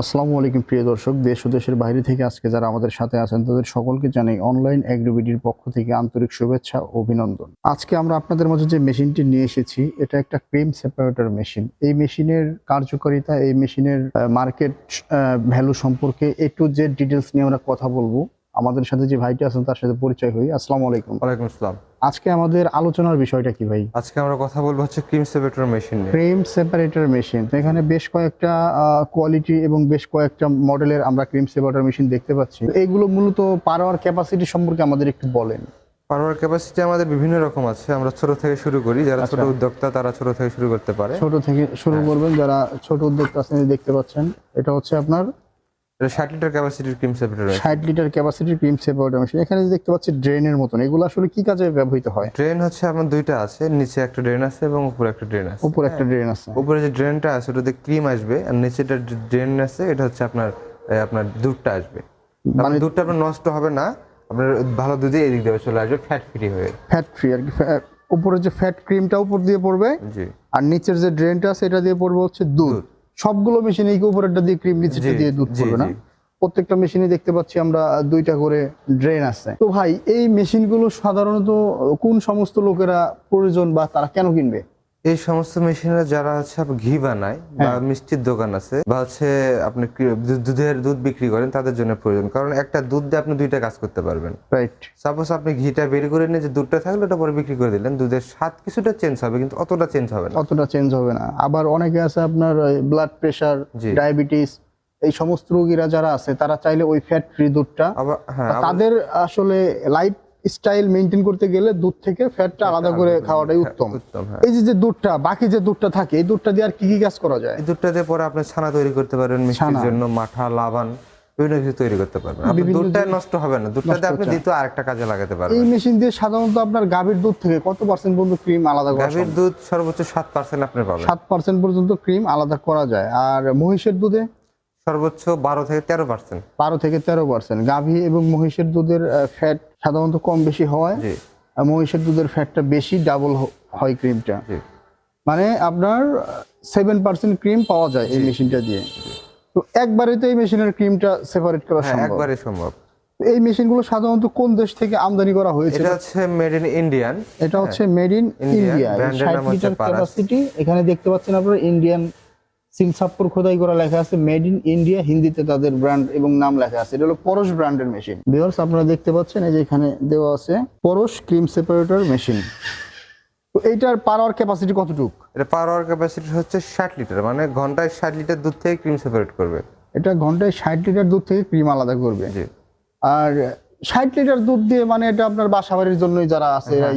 আসসালামু আলাইকুম, প্রিয় দর্শক। দেশ ও দেশের বাইরে থেকে আজকে যারা আমাদের সাথে আছেন, তাদের সকলকে জানাই অনলাইন অ্যাগ্রোবিডির পক্ষ থেকে আন্তরিক শুভেচ্ছা ও অভিনন্দন। আজকে আমরা আপনাদের মাঝে যে মেশিনটি নিয়ে এসেছি, এটা একটা ক্রিম সেপারেটর মেশিন। এই মেশিনের কার্যকারিতা, এই মেশিনের মার্কেট ভ্যালু সম্পর্কে এ টু জেড ডিটেলস নিয়ে আমরা কথা বলব। আমাদের সাথে যে ভাইটি আছেন তার সাথে পরিচয় হই। আসসালামু আলাইকুম। ওয়ালাইকুম আসসালাম। আজকে আমাদের আলোচনার বিষয়টা কি ভাই? আজকে আমরা কথা বলব হচ্ছে ক্রিম সেপারেটর মেশিন নিয়ে। ক্রিম সেপারেটর মেশিন তো এখানে বেশ কয়েকটা কোয়ালিটি এবং বেশ কয়েকটা মডেলের আমরা ক্রিম সেপারেটর মেশিন দেখতে পাচ্ছি। এইগুলো মূলত পাওয়ার ক্যাপাসিটি সম্পর্কে আমাদের একটু বলেন। পাওয়ার ক্যাপাসিটি আমাদের বিভিন্ন রকম আছে। আমরা ছোট থেকে শুরু করি যারা ছোট আচ্ছা। উদ্যোক্তা তারা ছোট থেকে শুরু করতে পারে। ছোট থেকে শুরু করবেন যারা ছোট উদ্যোক্তা আছেন দেখতে পাচ্ছেন এটা হচ্ছে আপনার এটা ষাট লিটার ক্যাপাসিটির ক্রিম সেপারেটর লিটার ক্যাপাসিটির ক্রিম সেপারেটর মেশিন এখানে যে দেখতে পাচ্ছি ড্রেনের মতন এগুলো আসলে কি কাজে ব্যবহৃত হয়? ড্রেন হচ্ছে আমার দুইটা আছে নিচে একটা ড্রেন আছে এবং উপরে একটা ড্রেন আছে। উপর একটা ড্রেন আছে। উপরে যে ড্রেনটা আছে ওটাতে ক্রিম আসবে আর নিচেটা ড্রেন আছে এটা হচ্ছে আপনার আপনার দুধটা আসবে। মানে দুধটা আপনার নষ্ট হবে না আপনার ভালো দুধে এদিক দিয়ে চলে আসবে ফ্যাট ফ্রি হয়ে ফ্যাট ফ্রি আর কি উপরে যে ফ্যাট ক্রিমটা উপর দিয়ে পড়বে জি। আর নিচের যে ড্রেনটা আছে এটা দিয়ে পড়বে হচ্ছে দুধ। সবগুলো মেশিনে এই উপরেরটা দিয়ে ক্রিম নিচেরটা দিয়ে দুধ পড়বে না। প্রত্যেকটা মেশিনে দেখতে পাচ্ছি আমরা দুইটা করে ড্রেন আছে। তো ভাই এই মেশিনগুলো সাধারণত কোন সমস্ত লোকেরা প্রয়োজন বা তারা কেন কিনবে? এই সমস্ত মেশিনে যারা হচ্ছে ঘি বানায় বা হ্যাঁ। মিষ্টির দোকান আছে বা হচ্ছে আপনি দুধের দুধ বিক্রি করেন তাদের জন্য প্রয়োজন। কারণ একটা দুধ দিয়ে আপনি দুইটা কাজ করতে পারবেন। রাইট সাপোজ আপনি ঘিটা বের করে নিয়ে যে দুধটা থাকল ওটা পরে বিক্রি করে দিলেন। দুধের স্বাদ কিছুটা চেঞ্জ হবে কিন্তু অতটা চেঞ্জ হবে না। অতটা চেঞ্জ হবে না। আবার অনেকে আছে আপনার ব্লাড প্রেশার। ডায়াবেটিস এই সমস্ত রোগীরা যারা আছে তারা চাইলে ওই ফ্যাট ফ্রি দুধটা হ্যাঁ তাদের আসলে লাইফ স্টাইল মেনটেন করতে গেলে দুধ থেকে ফ্যাটটা আলাদা করে খাওয়াটাই উত্তম। উত্তম হ্যাঁ। এই যে যে দুধটা বাকি যে দুধটা থাকে এই দুধটা দিয়ে আর কি কি কাজ করা যায়? এই দুধটা দিয়ে পরে আপনি ছানা তৈরি করতে পারেন মিষ্টির জন্য মাঠা লাবান বিভিন্ন কিছু তৈরি করতে পারবেন। বিভিন্ন দুধটা নষ্ট হবে না দুধটা দিয়ে আপনি দ্বিতীয় আরেকটা কাজে লাগাতে পারবেন। এই মেশিন দিয়ে সাধারণত আপনার গাভীর দুধ থেকে কত পার্সেন্ট পর্যন্ত ক্রিম আলাদা করা গাভীর দুধ সর্বোচ্চ সাত পার্সেন্ট আপনি পাবেন। সাত পার্সেন্ট পর্যন্ত ক্রিম আলাদা করা যায়। আর মহিষের দুধে? সর্বোচ্চ বারো থেকে তেরো পার্সেন্ট বারো থেকে তেরো পার্সেন্ট গাভী এবং মহিষের দুধের ফ্যাট সাধারণত কম বেশি হওয়ায় আর মহিষের দুধের ফ্যাটটা বেশি ডাবল হয় ক্রিমটা মানে আপনার সেভেন পার্সেন্ট ক্রিম পাওয়া যায় এই মেশিনটা দিয়ে। তো একবারে তো এই মেশিনের ক্রিমটা সেপারেট করা হ্যাঁ সম্ভব। একবারে সম্ভব। এই মেশিনগুলো সাধারণত কোন দেশ থেকে আমদানি করা হয়েছে? এটা হচ্ছে মেড ইন ইন্ডিয়ান এটা হচ্ছে মেড ইন ইন্ডিয়া brand এর ষাট নাম হচ্ছে লিটার ক্যাপাসিটি এখানে দেখতে পাচ্ছেন আপনারা ইন্ডিয়ান সিল সাপ্পুর খোদাই করা লেখা আছে মেড ইন ইন্ডিয়া হিন্দিতে তাদের ব্র্যান্ড এবং নাম লেখা আছে। এটা হলো পরশ ব্র্যান্ডের মেশিন ভিউয়ার্স আপনারা দেখতে পাচ্ছেন এই যে এখানে দেওয়া আছে পরশ ক্রিম সেপারেটর মেশিন তো এইটার পাওয়ার ক্যাপাসিটি কতটুকু? এটা পাওয়ার ক্যাপাসিটি হচ্ছে ষাট লিটার মানে ঘন্টায় ষাট লিটার দুধ থেকে ক্রিম সেপারেট করবে। এটা ঘন্টায় ষাট লিটার দুধ থেকে ক্রিম আলাদা করবে। জি। আর ষাট লিটার দুধ দিয়ে মানে এটা আপনার বাসা বাড়ির জন্যই যারা আছে হ্যাঁ,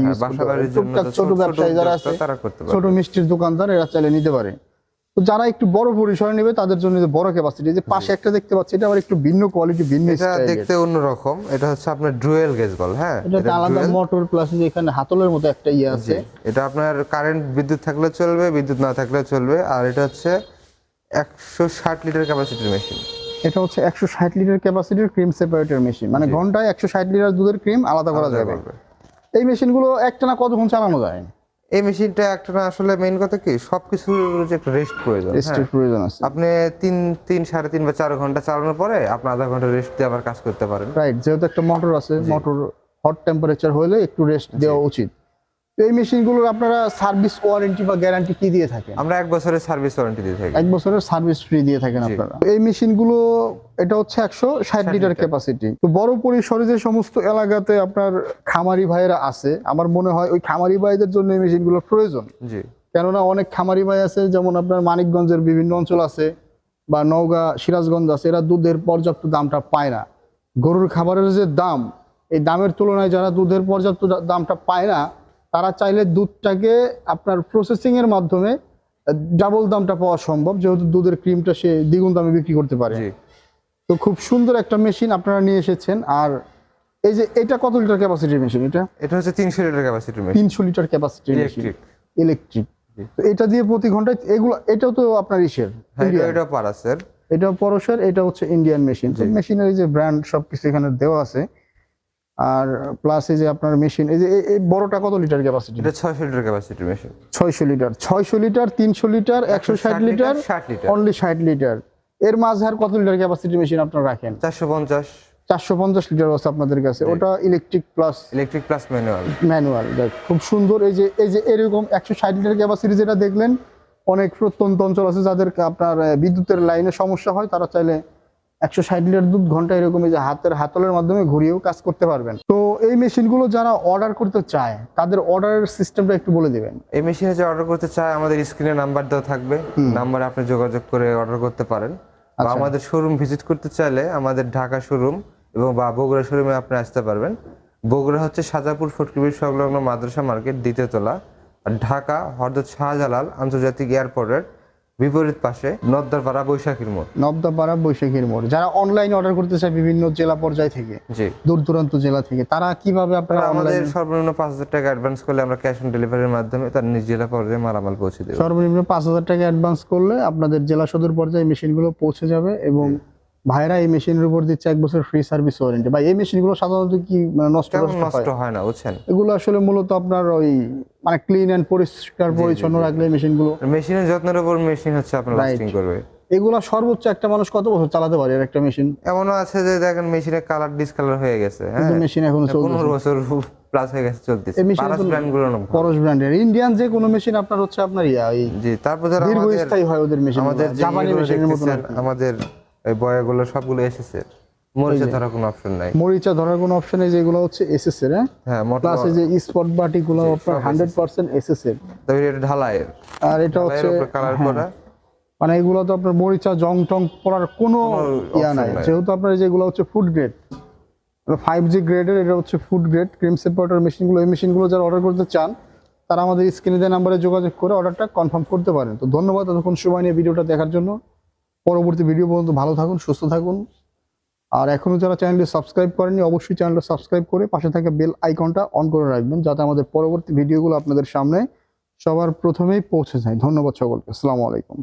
তো ছোট ব্যবসায়ী যারা আছে তারা ছোট মিষ্টির দোকানদার এরা চাইলে নিতে পারে। তো যারা একটু বড় পরিসরে নেবে তাদের জন্য যে বড় ক্যাপাসিটি যে পাশে একটা দেখতে পাচ্ছি এটা আবার একটু ভিন্ন কোয়ালিটি ভিন্ন এটা দেখতে অন্যরকম। এটা হচ্ছে আপনার ডুয়েল গেজ বল হ্যাঁ? এটা এটা আলাদা মোটর প্লাস এখানে হাতলের মতো একটা ইয়ে আছে। এটা আপনার কারেন্ট বিদ্যুৎ থাকলে চলবে বিদ্যুৎ না থাকলে চলবে আর এটা হচ্ছে একশো ষাট লিটার ক্যাপাসিটির মেশিন এটা হচ্ছে একশো ষাট লিটার ক্যাপাসিটির ক্রিম সেপারেটর মেশিন মানে ঘন্টায় একশো ষাট লিটার দুধের ক্রিম আলাদা করা যাবে। এই মেশিনগুলো একটানা কতক্ষণ চালানো যায়? এই মেশিনটা একটা না আসলে মেইন কথা কি সবকিছুর যে একটা রেস্ট প্রয়োজন রেস্ট রেস্টের প্রয়োজন আছে। আপনি তিন তিন সাড়ে তিন বা চার ঘণ্টা চালানোর পরে আপনি আধা ঘণ্টা রেস্ট দিয়ে আবার কাজ করতে পারেন। রাইট যেহেতু একটা মোটর আছে মোটর হট টেম্পারেচার হলে একটু রেস্ট দেওয়া উচিত। এই মেশিনগুলোর আপনারা সার্ভিস ওয়ারেন্টি বা গ্যারান্টি কি দিয়ে থাকেন? আমরা এক বছরের সার্ভিস ওয়ারেন্টি দিয়ে থাকি। এক বছরের সার্ভিস ফ্রি দিয়ে থাকেন আপনারা। এই মেশিনগুলো এটা হচ্ছে একশো ষাট লিটার ক্যাপাসিটি তো বড় পরিসরে যে সমস্ত এলাকাতে আপনার খামারি ভাইয়েরা আছে আমার মনে হয় ওই খামারি ভাইদের জন্য এই মেশিনগুলো প্রয়োজন। জি। কেননা অনেক খামারি ভাই আছে যেমন আপনার মানিকগঞ্জের বিভিন্ন অঞ্চল আছে বা নওগাঁ সিরাজগঞ্জ আছে এরা দুধের পর্যাপ্ত দামটা পায় না। গরুর খাবারের যে দাম এই দামের তুলনায় যারা দুধের পর্যাপ্ত দামটা পায় না তারা চাইলে দুধটাকে আপনার প্রসেসিং এর মাধ্যমে ডাবল দামটা পাওয়া সম্ভব যেহেতু দুধের ক্রিমটা সে দ্বিগুণ দামে বিক্রি করতে পারে। তো খুব সুন্দর একটা মেশিন আপনারা নিয়ে এসেছেন। আর এই যে এটা কত লিটার ক্যাপাসিটির মেশিন এটা? এটা হচ্ছে তিনশো লিটার ক্যাপাসিটির মেশিন তিনশো লিটার ক্যাপাসিটির মেশিন ইলেকট্রিক ইলেকট্রিক তো এটা দিয়ে প্রতি ঘন্টায় এগুলো এটাও তো আপনার ইসের হ্যাঁ। এটা পারাসের। এটা পরশের এটা হচ্ছে ইন্ডিয়ান মেশিন মেশিনের যে ব্র্যান্ড সবকিছু এখানে দেওয়া আছে আর প্লাস এই যে আপনার মেশিন এই যে এই- বড়টা কত লিটার ক্যাপাসিটি এটা ছয়শো লিটার ক্যাপাসিটি মেশিন ছয়শো লিটার ছয়শো লিটার তিনশো লিটার একশো ষাট লিটার ষাট লিটার অনলি ষাট লিটার এর মাঝে আর কত লিটার ক্যাপাসিটি মেশিন আপনারা রাখেন? চারশো পঞ্চাশ। চারশো পঞ্চাশ লিটার আছে আপনাদের কাছে। ওটা electric plus electric plus manual manual দেখ খুব সুন্দর। এই যে এই যে এরকম একশো ষাট লিটার ক্যাপাসিটি যেটা দেখলেন অনেক প্রত্যন্ত অঞ্চল আছে যাদের আপনার বিদ্যুতের লাইনে সমস্যা হয় তারা চাইলে একশো ষাট লিটার দুধ ঘণ্টা এরকম এই যে হাতের হাতলের মাধ্যমে ঘুরিয়েও কাজ করতে পারবেন। তো এই মেশিনগুলো যারা অর্ডার করতে চায় তাদের অর্ডারের সিস্টেমটা একটু বলে দিবেন। এই মেশিনে যে অর্ডার করতে চায় আমাদের স্ক্রিনে নাম্বার দেওয়া থাকবে। নাম্বারে আপনি যোগাযোগ করে অর্ডার করতে পারেন। বা আচ্ছা। আমাদের শোরুম ভিজিট করতে চাইলে আমাদের ঢাকা শোরুম এবং বা বগুড়া শোরুমে আপনি আসতে পারবেন। বগুড়া হচ্ছে সাজাপুর ফটকিবির সংলগ্ন মাদ্রাসা মার্কেট দ্বিতীয় তলা। আর ঢাকা হরদত শাহজালাল আন্তর্জাতিক এয়ারপোর্টের বিপরীত পাশে নদ্দারপাড়া বৈশাখীর মোড়। নবদাপাড়া বৈশাখীর মোড়। যারা অনলাইন অর্ডার করতে চায় বিভিন্ন জেলা পর্যায় থেকে জি। দূর দূরান্ত জেলা থেকে তারা কীভাবে আপনারা আমাদের সর্বনিম্ন পাঁচ হাজার টাকা অ্যাডভান্স করলে আমরা ক্যাশ অন ডেলিভারির মাধ্যমে তার নিজ জেলা পর্যায়ে মালামাল পৌঁছে দেবো। সর্বনিম্ন পাঁচ হাজার টাকা অ্যাডভান্স করলে আপনাদের জেলা সদর পর্যায়ে মেশিনগুলো পৌঁছে যাবে এবং ভাইরা এই মেশিনের উপর দিচ্ছে এক বছর ফ্রি সার্ভিস ওয়ারেন্টি বা এই মেশিনগুলো সাধারণত কি মানে নষ্ট নষ্ট হয়? না বুঝছেন? এগুলো আসলে মূলত আপনার ওই মানে ক্লিন অ্যান্ড পরিষ্কার পরিচ্ছন্ন রাখলে মেশিনগুলো মেশিনের যত্নের উপর মেশিন হচ্ছে আপনার. লাস্টিং করবে। এগুলো সর্বোচ্চ একটা মানুষ কত বছর চালাতে পারে একটা মেশিন? এমনও আছে যে দেখেন মেশিনের কালার ডিসকালার হয়ে গেছে হ্যাঁ? মেশিন এখন চলছে পনেরো বছর প্লাস হয়ে গেছে চলতেছে। পারাস তো- ব্র্যান্ডগুলো পরশ ব্র্যান্ডের ইন্ডিয়ান যে কোনো মেশিন আপনার হচ্ছে আপনার ইয়া এই জি তারপর যারা আমাদের দীর্ঘস্থায়ী হয় ওদের মেশিন আমাদের জাপানি মেশিনের মতো আমাদের এই বয়াগুলো সবগুলো এসেছে মরিচে ধরার কোনো অপশন নাই। মরিচা ধরার কোনো অপশন নেই যেগুলো হচ্ছে এসএস এর হ্যাঁ? হ্যাঁ প্লাস মোটর এই যে স্পট বাটিগুলো আপনার হান্ড্রেড পার্সেন্ট এসএস এর। তারপরে এটা ঢালাইয়ের। আর এটা হচ্ছে কালার হ্যাঁ, করা। মানে এগুলো তো আপনার মরিচা জং টং পড়ার কোনো ইয়া নাই। যেহেতু আপনার যেগুলো হচ্ছে ফুড গ্রেড ফাইভ জি গ্রেডের এটা হচ্ছে ফুড গ্রেড ক্রিম সেপারেটর মেশিনগুলো এই মেশিনগুলো যারা অর্ডার করতে চান তারা আমাদের স্ক্রিনে দেওয়া নাম্বারে যোগাযোগ করে অর্ডারটা কনফার্ম করতে পারেন। তো ধন্যবাদ এতক্ষণ সময় নিয়ে ভিডিওটা দেখার জন্য। পরবর্তী ভিডিও পর্যন্ত ভালো থাকুন, সুস্থ থাকুন। আর এখনও যারা চ্যানেলটি সাবস্ক্রাইব করেননি, অবশ্যই চ্যানেলটা সাবস্ক্রাইব করে পাশে থাকা বেল আইকনটা অন করে রাখবেন, যাতে আমাদের পরবর্তী ভিডিওগুলো আপনাদের সামনে সবার প্রথমেই পৌঁছে যায়। ধন্যবাদ সকলকে। আসসালামু আলাইকুম।